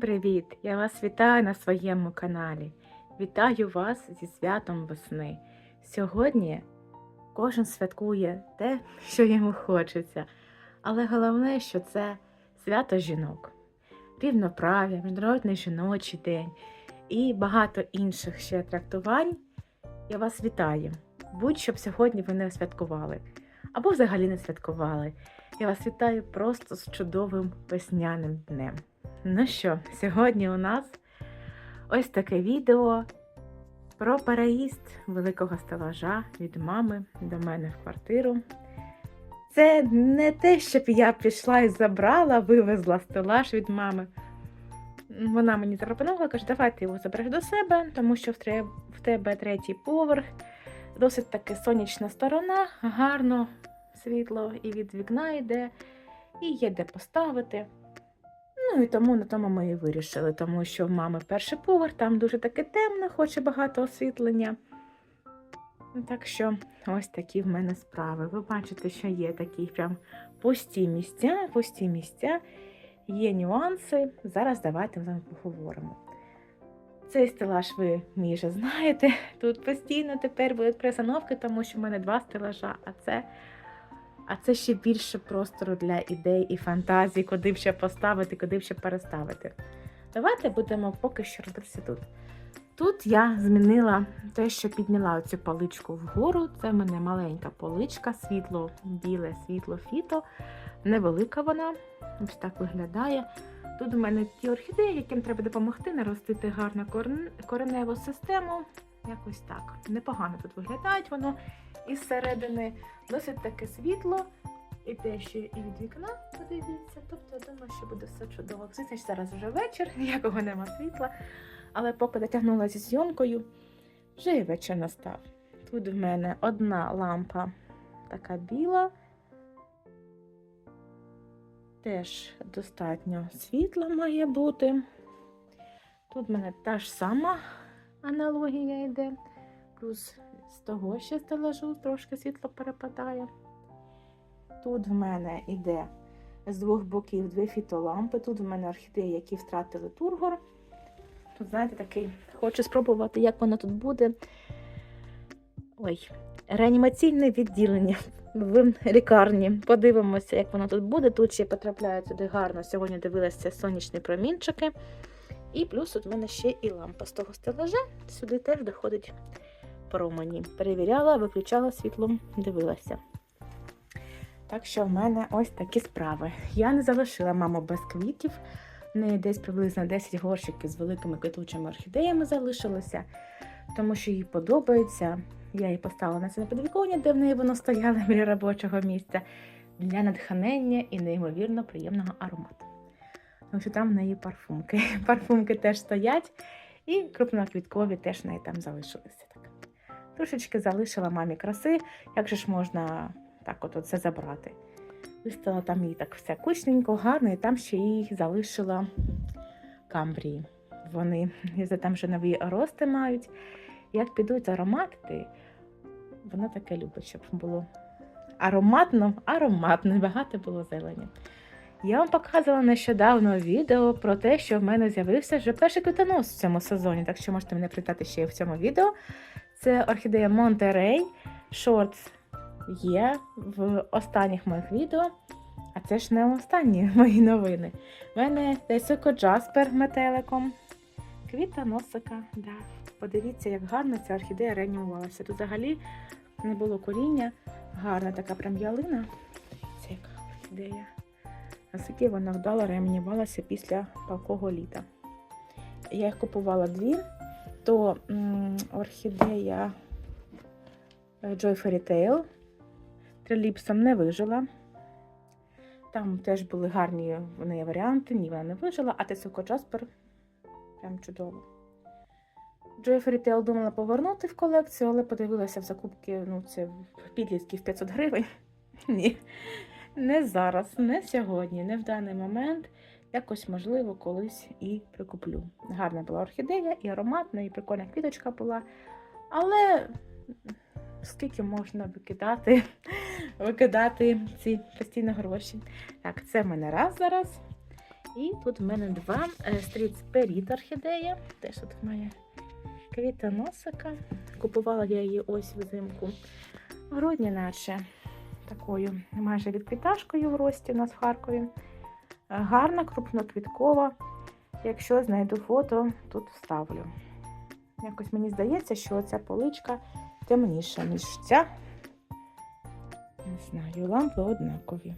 Привіт! Я вас вітаю на своєму каналі. Вітаю вас зі святом весни. Сьогодні кожен святкує те, що йому хочеться. Але головне, що це свято жінок, рівноправ'я, Міжнародний жіночий день і багато інших ще трактувань. Я вас вітаю. Будь-що б сьогодні ви не святкували або взагалі не святкували. Я вас вітаю просто з чудовим весняним днем. Ну що, сьогодні у нас ось таке відео про переїзд великого стелажа від мами до мене в квартиру. Це не те, щоб я пішла і забрала, вивезла стелаж від мами. Вона мені запропонувала, каже, давай ти його забереш до себе, тому що в тебе третій поверх, досить таки сонячна сторона, гарно світло і від вікна йде, і є де поставити. Ну і тому на тому ми і вирішили, тому що в мами перший поверх, там дуже таки темно, хоче багато освітлення. Так що ось такі в мене справи. Ви бачите, що є такі прям пусті місця, пусті місця, є нюанси. Зараз давайте з вами поговоримо. Цей стелаж ви мій вже знаєте. Тут постійно тепер будуть перестановки, тому що в мене два стелажа, а це а це ще більше простору для ідей і фантазій, куди б ще поставити, куди б ще переставити. Давайте будемо поки що робитися тут. Тут я змінила те, що підняла цю паличку вгору. Це в мене маленька поличка, світло біле, світло фіто. Невелика вона, ось так виглядає. Тут у мене ті орхідеї, яким треба допомогти наростити гарну кореневу систему. Якось так. Непогано тут виглядають воно із середини досить таке світло, і те, що і від вікна подивіться. Тобто я думаю, що буде все чудово. Звісно, зараз вже вечір, ніякого нема світла. Але поки дотягнула зі зйомкою, вже і вечір настав. Тут в мене одна лампа така біла. Теж достатньо світла має бути. Тут в мене та ж сама аналогія йде. Плюс з того ще стелажу трошки світло перепадає. Тут в мене йде з двох боків дві фітолампи. Тут в мене орхідеї, які втратили тургор. Тут, знаєте, такий, хочу спробувати, як воно тут буде. Ой, реанімаційне відділення в лікарні. Подивимося, як воно тут буде. Тут ще потрапляє туди гарно. Сьогодні дивилася сонячні промінчики. І плюс тут в мене ще і лампа з того стелажа. Сюди теж доходить промені. Перевіряла, виключала світлом, дивилася. Так що в мене ось такі справи. Я не залишила маму без квітів. В неї десь приблизно 10 горщиків з великими квітучими орхідеями залишилося, тому що їй подобається. Я її поставила на це на підвіконня, де в неї воно стояло біля робочого місця, для натхнення і неймовірно приємного аромату. Тому що там в неї парфумки. Парфумки теж стоять, і крупноквіткові теж в неї там залишилися. Так. Трошечки залишила мамі краси, як же ж можна так от це забрати. Виставила там їй так все кучненько, гарно, і там ще їй залишила камбрії. Вони там вже нові рости мають. Як підуть аромати, вона таке любить, щоб було ароматно, ароматно, багато було зелені. Я вам показувала нещодавно відео про те, що в мене з'явився вже перший квітонос в цьому сезоні, так що можете мене привітати ще й в цьому відео. Це орхідея Монтерей Shorts є в останніх моїх відео. А це ж не останні мої новини. У мене Тесоко Джаспер метеликом. Квітоносика. Да. Подивіться, як гарно ця орхідея реанімувалася. Тут взагалі не було коріння. Гарна така прям ялина. Дивіться, яка орхідея. Наскільки вона вдало реанімувалася після палкого літа. Я їх купувала дві, то орхідея е, Joy Fairy Tail триліпсом не вижила. Там теж були гарні в неї варіанти, ні, вона не вижила, а Тесоко Джаспер прям чудово. Joy Fairy Tail думала повернути в колекцію, але подивилася в закупки, ну, це підлітків 500 гривень. Ні, не зараз, не сьогодні, не в даний момент. Якось, можливо, колись і прикуплю. Гарна була орхідея, і ароматна, і прикольна квіточка була. Але скільки можна викидати, викидати ці постійно гроші. Так, це в мене раз зараз. І тут в мене два стріт Spirit орхідея. Теж тут має квітоносика. Купувала я її ось взимку. В грудні, наче такою майже відквіташкою в рості у нас в Харкові. Е, Гарна, крупноквіткова. Якщо знайду фото, тут вставлю. Якось мені здається, що ця поличка темніша, ніж ця. Не знаю, лампи однакові.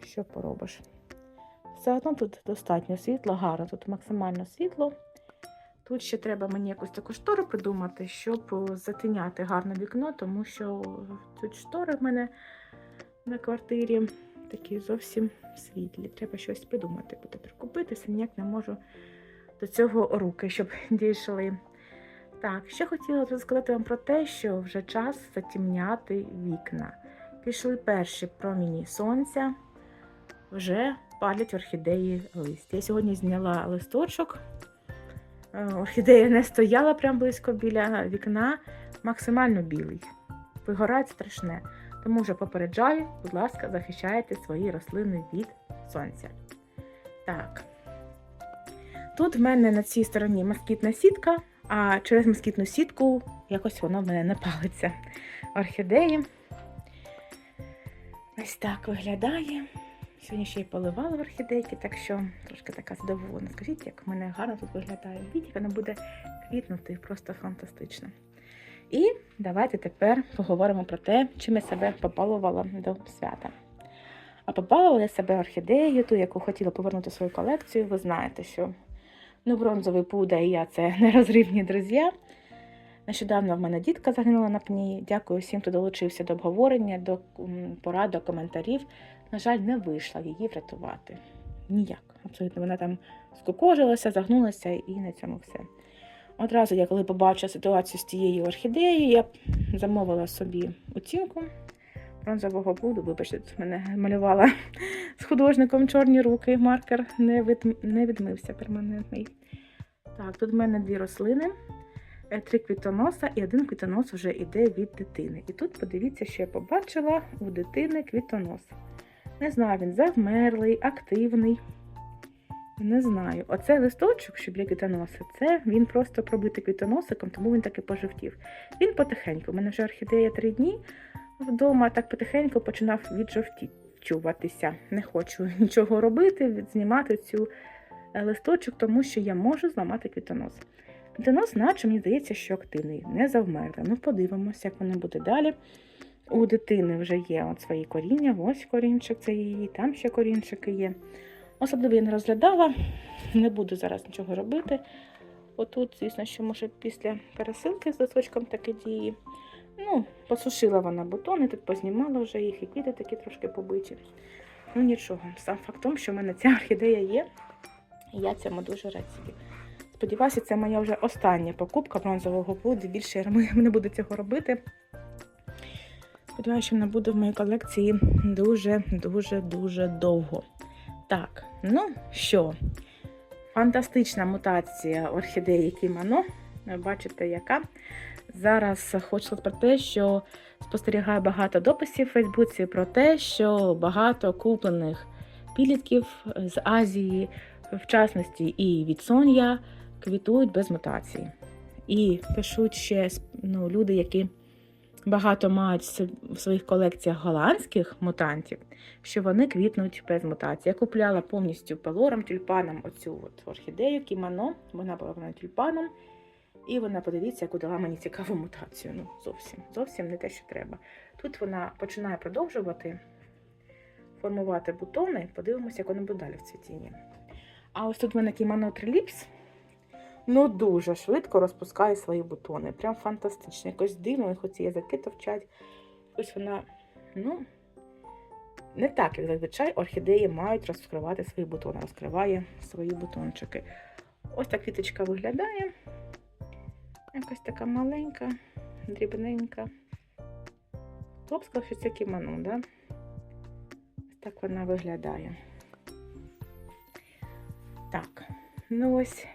Що поробиш? Все одно тут достатньо світло, гарно, тут максимально світло. Тут ще треба мені якусь таку штору придумати, щоб затиняти гарне вікно, тому що тут штори в мене на квартирі такі зовсім світлі. Треба щось придумати, буде прикупитися, ніяк не можу до цього руки, щоб дійшли. Так, ще хотіла розказати вам про те, що вже час затемняти вікна. Пішли перші проміні сонця, вже палять орхідеї лист. Я сьогодні зняла листочок. Е, Орхідея не стояла прямо близько біля вікна, максимально білий. Вигорає страшне. Тому вже попереджаю, будь ласка, захищайте свої рослини від сонця. Так. Тут в мене на цій стороні москітна сітка, а через москітну сітку якось воно в мене не палиться. Орхідеї. Ось так виглядає. Сьогодні ще й поливала в орхідейки, так що трошки така задоволена. Скажіть, як в мене гарно тут виглядає. Бачите, вона буде квітнути просто фантастично. І давайте тепер поговоримо про те, чим я себе попалувала до свята. А попалувала я себе орхідеєю, ту, яку хотіла повернути в свою колекцію. Ви знаєте, що ну, бронзовий пуда і я це нерозривні друзі. Нещодавно в мене дітка загинула на пні. Дякую всім, хто долучився до обговорення, до порад, до коментарів. На жаль, не вийшла її врятувати. Ніяк. Абсолютно, вона там скукожилася, загнулася і на цьому все. Одразу, я коли побачила ситуацію з тією орхідеєю, я замовила собі оцінку бронзового буду. Вибачте, тут мене малювала з художником чорні руки, маркер не, від... не відмився перманентний. Так, тут в мене дві рослини, три квітоноса, і один квітонос вже йде від дитини. І тут подивіться, що я побачила у дитини квітонос. Не знаю, він завмерлий, активний. Не знаю. Оце листочок, що біля квітоноса, це він просто пробитий квітоносиком, тому він так і пожовтів. Він потихеньку. У мене вже орхідея три дні вдома, так потихеньку починав віджовтічуватися. Не хочу нічого робити, знімати цю е, листочок, тому що я можу зламати квітонос. Квітонос, наче мені здається, що активний, не завмерлий. Ну, подивимося, як воно буде далі. У дитини вже є от свої коріння, ось корінчик, це її, там ще корінчики є. Особливо я не розглядала, не буду зараз нічого робити. Отут, звісно, що може після пересилки з листочком таке діє. Ну, посушила вона бутони, тут познімала вже їх, і квіти такі трошки побиті. Ну нічого, сам факт в тому, що в мене ця орхідея є, і я цьому дуже раді. Сподіваюся, це моя вже остання покупка бронзового плоду. Більше я не буду цього робити. Сподіваюся, що вона буде в моїй колекції дуже-дуже-дуже довго. Так, ну що, фантастична мутація орхідеї Кімано. Бачите, яка. Зараз хочу про те, що спостерігаю багато дописів в Фейсбуці про те, що багато куплених підлітків з Азії, в частності і від Сон'я, квітують без мутації. І пишуть ще ну, люди, які багато мають в своїх колекціях голландських мутантів, що вони квітнуть без мутації. Я купляла повністю пелором, тюльпаном оцю от орхідею, кімано, вона була вона тюльпаном. І вона, подивіться, яку дала мені цікаву мутацію. Ну, зовсім, зовсім не те, що треба. Тут вона починає продовжувати формувати бутони. Подивимося, як воно буде далі в цвітінні. А ось тут в мене кімано триліпс. Ну, дуже швидко розпускає свої бутони. Прям фантастично. Якось дивно, хоч ці язики товчать. Ось вона, ну, не так, як зазвичай, орхідеї мають розкривати свої бутони. Розкриває свої бутончики. Ось так квіточка виглядає. Якась така маленька, дрібненька. Хто б сказав, що це кімоно, да? Ось так вона виглядає. Так, ну ось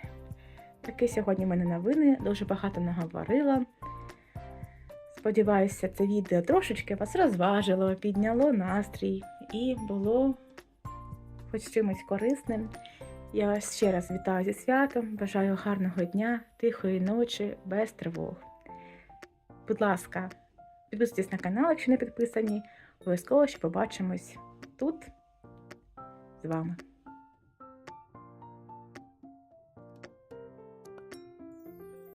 такі сьогодні в мене новини. Дуже багато наговорила. Сподіваюся, це відео трошечки вас розважило, підняло настрій і було хоч чимось корисним. Я вас ще раз вітаю зі святом, бажаю гарного дня, тихої ночі, без тривог. Будь ласка, підписуйтесь на канал, якщо не підписані. Обов'язково ще побачимось тут з вами.